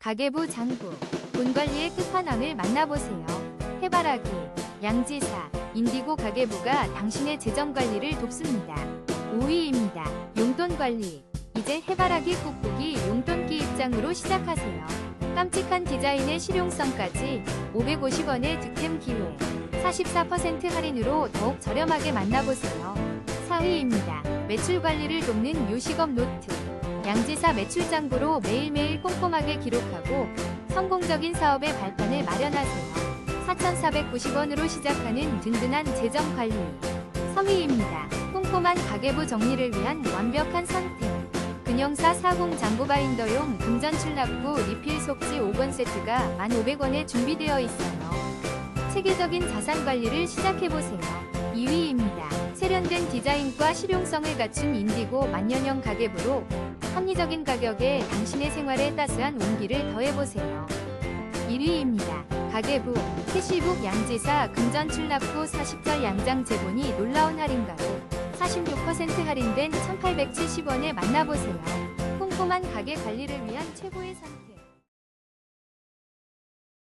가계부 장부, 돈 관리의 끝판왕을 만나보세요. 해바라기, 양지사, 인디고 가계부가 당신의 재정 관리를 돕습니다. 5위입니다. 용돈 관리. 이제 해바라기 꾹꾹이 용돈기 입장으로 시작하세요. 깜찍한 디자인의 실용성까지 550원의 득템 기회. 44% 할인으로 더욱 저렴하게 만나보세요. 4위입니다. 매출 관리를 돕는 요식업 노트. 양지사 매출 장부로 매일매일 꼼꼼하게 기록하고 성공적인 사업의 발판을 마련하세요. 4,490원으로 시작하는 든든한 재정 관리. 3위입니다. 꼼꼼한 가계부 정리를 위한 완벽한 선택. 근영사 40 장부 바인더용 금전 출납부 리필 속지 5권 세트가 1,500원에 준비되어 있어요. 체계적인 자산 관리를 시작해보세요. 2위입니다. 세련된 디자인과 실용성을 갖춘 인디고 만년형 가계부로 합리적인 가격에 당신의 생활에 따스한 온기를 더해보세요. 1위입니다. 가계부, 캐시북 양지사 금전 출납부 40절 양장 제본이 놀라운 할인가로 46% 할인된 1870원에 만나보세요. 꼼꼼한 가게 관리를 위한 최고의 선택.